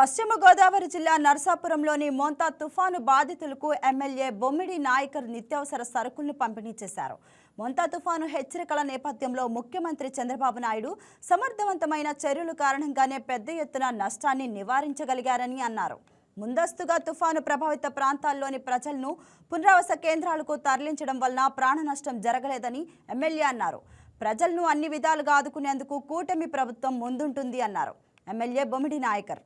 పశ్చిమ గోదావరి జిల్లా నరసాపురంలోని మోంతా తుఫాను బాధితులకు ఎమ్మెల్యే బొమ్మిడి నాయకర్ నిత్యావసర సరుకులను పంపిణీ చేశారు. మోంతా తుఫాను హెచ్చరికల నేపథ్యంలో ముఖ్యమంత్రి చంద్రబాబు నాయుడు సమర్థవంతమైన చర్యల కారణంగానే పెద్ద ఎత్తున నష్టాన్ని నివారించగలిగారని అన్నారు. ముందస్తుగా తుఫాను ప్రభావిత ప్రాంతాల్లోని ప్రజలను పునరావాస కేంద్రాలకు తరలించడం వలన ప్రాణ నష్టం జరగలేదని ఎమ్మెల్యే అన్నారు. ప్రజలను అన్ని విధాలుగా ఆదుకునేందుకు కూటమి ప్రభుత్వం ముందుంటుంది అన్నారు. ఎమ్మెల్యే బొమ్మిడి నాయకర్.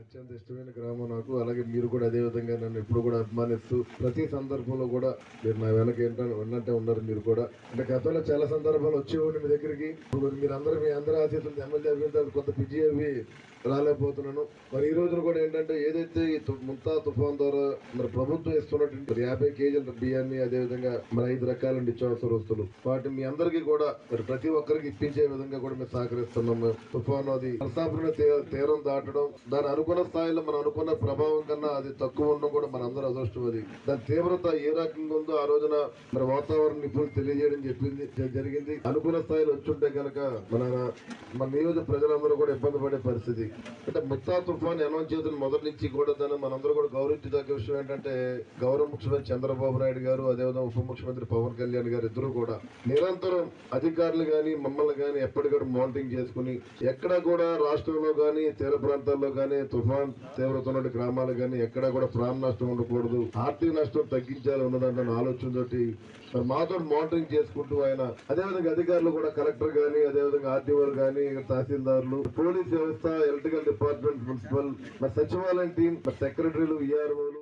అత్యంత ఇష్టమైన గ్రామం నాకు. అలాగే మీరు కూడా అదే విధంగా నన్ను ఎప్పుడు కూడా అభిమానిస్తూ ప్రతి సందర్భంలో కూడా మీరు నా వెనక ఏంటంటే ఉన్నట్టే ఉన్నారు మీరు కూడా. అంటే గతంలో చాలా సందర్భాలు వచ్చేవాడిని మీ దగ్గరికి. ఇప్పుడు మీరు అందరూ మీ అందరూ ఆశీస్సులు ఎమ్మెల్యే అభివృద్ధి కొంత బిజీ అవి రాలేకపోతున్నాను. మరి ఈ రోజున కూడా ఏంటంటే ఏదైతే ఈ ముంతా తుఫాన్ ద్వారా మరి ప్రభుత్వం ఇస్తున్నటువంటి మరి యాభై కేజీల బియ్యాన్ని అదే విధంగా మరి ఐదు రకాల నిత్యావసర వస్తువులు. వాటిని మీ అందరికీ కూడా మరి ప్రతి ఒక్కరికి ఇప్పించే విధంగా కూడా మేము సహకరిస్తున్నాము. తుఫాను అది నరసాపురం తీ- తీరం దాటడం దాని అనుకున్న స్థాయిలో మనం అనుకున్న ప్రభావం కన్నా అది తక్కువ ఉండడం కూడా మన అందరూ అదృష్టం అది. దాని తీవ్రత ఏ రకంగా ఉందో ఆ రోజున మన వాతావరణ నిపుణులు తెలియజేయడం చెప్పింది జరిగింది. అనుకున్న స్థాయిలో వచ్చుంటే కనుక మన మన నియోజక ప్రజలందరూ కూడా ఇబ్బంది పడే పరిస్థితి. అంటే ముత్తా తుఫాన్ అనౌన్స్ చేసిన మొదటి నుంచి కూడా దాన్ని మనందరూ కూడా గౌరవించదగ్గ విషయం ఏంటంటే గౌరవ ముఖ్యమంత్రి చంద్రబాబు నాయుడు గారు అదేవిధంగా ఉప ముఖ్యమంత్రి పవన్ కళ్యాణ్ గారు ఇద్దరు కూడా నిరంతరం అధికారులు కానీ మమ్మల్ని కానీ ఎప్పటికప్పుడు మానిటరింగ్ చేసుకుని ఎక్కడ కూడా రాష్ట్రంలో కానీ తీర ప్రాంతాల్లో కానీ తుఫాన్ తీవ్రత ఉన్న గ్రామాలు కానీ ఎక్కడ కూడా ప్రాణ నష్టం ఉండకూడదు. ఆర్థిక నష్టం తగ్గించాలి ఉన్నదంటే ఆలోచనతోటి మరి మాతో మానిటరింగ్ చేసుకుంటూ ఆయన అదేవిధంగా అధికారులు కూడా కలెక్టర్ కానీ అదేవిధంగా ఆర్టీఓలు కానీ తహసీల్దార్లు పోలీస్ వ్యవస్థ ఎలక్ట్రికల్ డిపార్ట్మెంట్ మున్సిపల్ మరి సచివాలయం టీం మరి సెక్రటరీలు విఆర్ఓలు